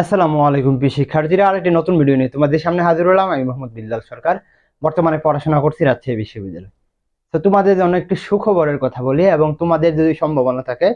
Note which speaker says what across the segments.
Speaker 1: আসসালামু আলাইকুম প্রিয় শিক্ষার্থীরা, আরেকটি নতুন ভিডিও নিয়ে তোমাদের সামনে হাজির হলাম। আমি মোহাম্মদ বিল্লাল সরকার। বর্তমানে পড়াশোনা করছি রাজশাহী বিশ্ববিদ্যালয়। তো তোমাদের জন্য একটি সুখবরের কথা বলি এবং তোমাদের যদি সম্ভাবনা থাকে,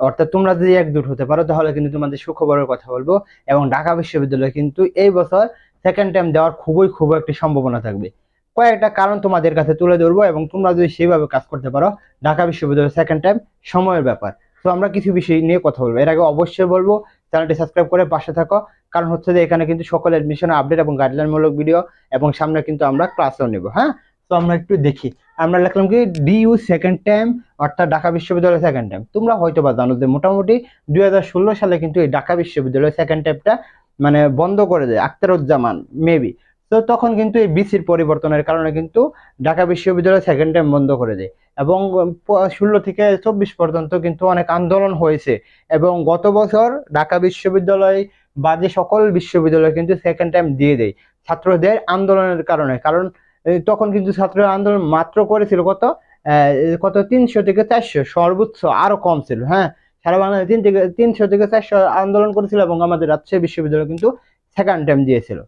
Speaker 1: অর্থাৎ তোমরা যদি একজুট হতে পারো, তাহলে কিন্তু তোমাদের সুখবরের কথা বলব এবং ঢাকা বিশ্ববিদ্যালয়ে কিন্তু এই বছর সেকেন্ড টাইম দেওয়ার খুবই খুব একটি সম্ভাবনা থাকবে। কয়েকটা কারণ তোমাদের কাছে তুলে ধরবো এবং তোমরা যদি সেইভাবে কাজ করতে পারো, ঢাকা বিশ্ববিদ্যালয় সেকেন্ড টাইম সময়ের ব্যাপার। তো আমরা কিছু বিষয় নিয়ে কথা বলব। এর আগে অবশ্যই বলব চ্যানেলটি সাবস্ক্রাইব করে পাশে থাকো। কারণ হচ্ছে যে এখানে কিন্তু সকল এডমিশন আপডেট এবং গাইডলাইনমূলক ভিডিও এবং সামনে কিন্তু আমরা ক্লাসও নেব হ্যাঁ? তো আমরা একটু দেখি। আমরা লিখলাম কি ডিইউ সেকেন্ড টাইম অর্থাৎ ঢাকা বিশ্ববিদ্যালয় সেকেন্ড টাইম তোমরা হয়তো বা জানো যে মোটামুটি দুই হাজার ষোলো সালে কিন্তু এই ঢাকা বিশ্ববিদ্যালয় সেকেন্ড টাইমটা মানে বন্ধ করে দেয়, আখতারুজ্জামান মেবি তো তখন কিন্তু এই বিসির পরিবর্তনের কারণে কিন্তু ঢাকা বিশ্ববিদ্যালয় সেকেন্ড টাইম বন্ধ করে দেয়। এবং ষোলো থেকে চব্বিশ পর্যন্ত কিন্তু অনেক আন্দোলন হয়েছে। এবং গত বছর ঢাকা বিশ্ববিদ্যালয় বা যে সকল বিশ্ববিদ্যালয় কিন্তু সেকেন্ড টাইম দিয়ে দেয়। ছাত্রদের আন্দোলনের কারণে। কারণ তখন কিন্তু ছাত্র আন্দোলন মাত্র করেছিল কত? কত? তিনশো থেকে চারশো। সর্বোচ্চ আরও কম ছিল হ্যাঁ? সারা বাংলাদেশে তিন থেকে, তিনশো থেকে চারশো আন্দোলন করেছিল এবং আমাদের রাজশাহী বিশ্ববিদ্যালয় কিন্তু সেকেন্ড টাইম দিয়েছিল।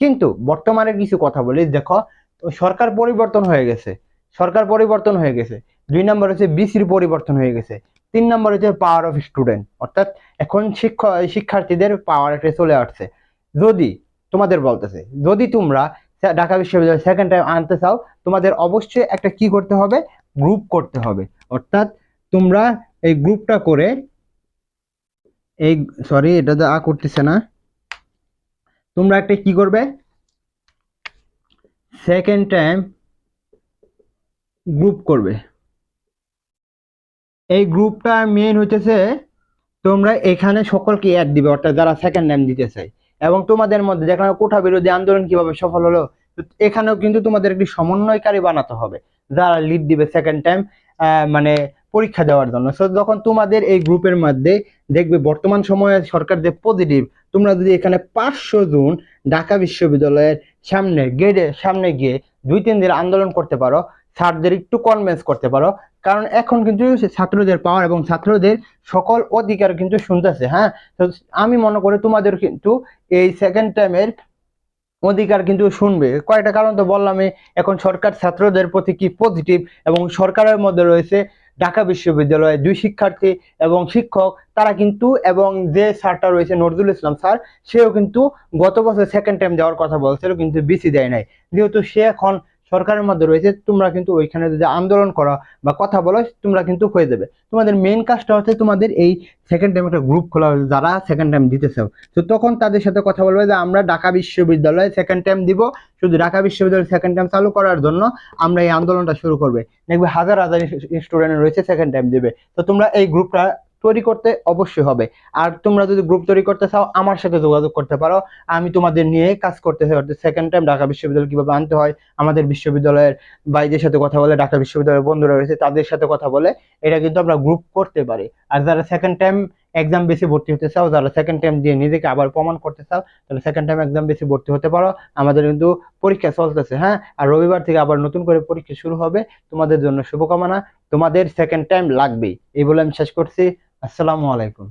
Speaker 1: কিন্তু বর্তমানে কিছু কথা বলি, দেখো সরকার পরিবর্তন হয়ে গেছে, সরকার পরিবর্তন হয়ে গেছে। দুই নম্বর হচ্ছে বিসির পরিবর্তন হয়ে গেছে, তিন নম্বর হচ্ছে পাওয়ার অফ স্টুডেন্ট অর্থাৎ এখন শিক্ষক শিক্ষার্থীদের পাওয়ার একটা চলে আসছে। যদি, তোমাদের বলতেছে, যদি তোমরা ঢাকা বিশ্ববিদ্যালয় সেকেন্ড টাইম আনতে চাও, তোমাদের অবশ্যই একটা কি করতে হবে? গ্রুপ করতে হবে। অর্থাৎ তোমরা এই গ্রুপটা করে, এই সরি এটা তো আ করতেছে না। তোমরা একটা কি করবে? সেকেন্ড টাইম গ্রুপ করবে। এই গ্রুপটা মেন হইতেছে তোমরা এখানে সকলকে অ্যাড দিবে, অর্থাৎ যারা সেকেন্ড টাইম দিতে চাই এবং তোমাদের মধ্যে যেখানে কোঠা বিরোধী আন্দোলন কীভাবে সফল হলো এখানেও কিন্তু তোমাদের একটি সমন্বয়কারী বানাতে হবে। যারা লিড দিবে সেকেন্ড টাইম মানে পরীক্ষা দেওয়ার জন্য। সো যখন তোমাদের এই গ্রুপের মধ্যে দেখবে বর্তমান সময়ে সরকার যে পজিটিভ তোমরা যদি এখানে পাঁচশো জন ঢাকা বিশ্ববিদ্যালয়ের সামনে গেটে সামনে গিয়ে দুই, তিন দিন আন্দোলন করতে পারো, স্যারদের একটু কনভিন্স করতে পারো, কারণ এখন কিন্তু ছাত্রদের পাওয়ার এবং ছাত্রদের সকল অধিকার কিন্তু শুনতেছে হ্যাঁ? তো আমি মনে করি তোমাদের কিন্তু এই সেকেন্ড টাইমের অধিকার কিন্তু শুনবে। কয়েকটা কারণ তো বললামই, এখন সরকার ছাত্রদের প্রতি কি পজিটিভ এবং সরকারের মধ্যে রয়েছে ঢাকা বিশ্ববিদ্যালয়ে দুই শিক্ষার্থী এবং শিক্ষক, তারা কিন্তু এবং যে স্যারটা রয়েছে নজরুল ইসলাম স্যার, সেও কিন্তু গত বছর সেকেন্ড টাইম যাওয়ার কথা বলছিল, কিন্তু বিসি দেয় নাই। যেহেতু সে এখন সরকারের মধ্যে রয়েছে, তোমরা কিন্তু ওইখানে যদি আন্দোলন করো বা কথা বলো, তোমরা কিন্তু হয়ে যাবে। তোমাদের মেইন কাজটা হচ্ছে তোমাদের এই সেকেন্ড টাইম একটা গ্রুপ খোলা হয়েছে, যারা সেকেন্ড টাইম দিতে চাও তো তখন তাদের সাথে কথা বলবে যে, আমরা ঢাকা বিশ্ববিদ্যালয়ে সেকেন্ড টাইম দিব। শুধু ঢাকা বিশ্ববিদ্যালয়ে সেকেন্ড টাইম চালু করার জন্য আমরা এই আন্দোলনটা শুরু করবে। দেখবে হাজার হাজার স্টুডেন্ট রয়েছে সেকেন্ড টাইম দেবে। তো তোমরা এই গ্রুপটা তৈরি করতে অবশ্যই হবে। আর তোমরা যদি গ্রুপ তৈরি করতে চাও, আমার সাথে যোগাযোগ করতে পারো। আমি তোমাদের নিয়ে কাজ করতে চাই অর্থাৎ সেকেন্ড টাইম ঢাকা বিশ্ববিদ্যালয় কীভাবে আনতে হয়, আমাদের বিশ্ববিদ্যালয়ের বাইরের সাথে কথা বলে, ঢাকা বিশ্ববিদ্যালয়ের বন্ধুরা রয়েছে, তাদের সাথে কথা বলে, এটা কিন্তু আমরা গ্রুপ করতে পারি। আর যারা সেকেন্ড টাইম এক্সাম বেশি ভর্তি হতে চাও, যারা সেকেন্ড টাইম দিয়ে নিজেকে আবার প্রমাণ করতে চাও, তাহলে সেকেন্ড টাইম এক্সাম বেশি ভর্তি হতে পারো। আমাদের কিন্তু পরীক্ষা চলতেছে হ্যাঁ? আর রবিবার থেকে আবার নতুন করে পরীক্ষা শুরু হবে। তোমাদের জন্য শুভকামনা। তোমাদের সেকেন্ড টাইম লাগবেই। এই বলে আমি শেষ করছি। আসসালামু আলাইকুম।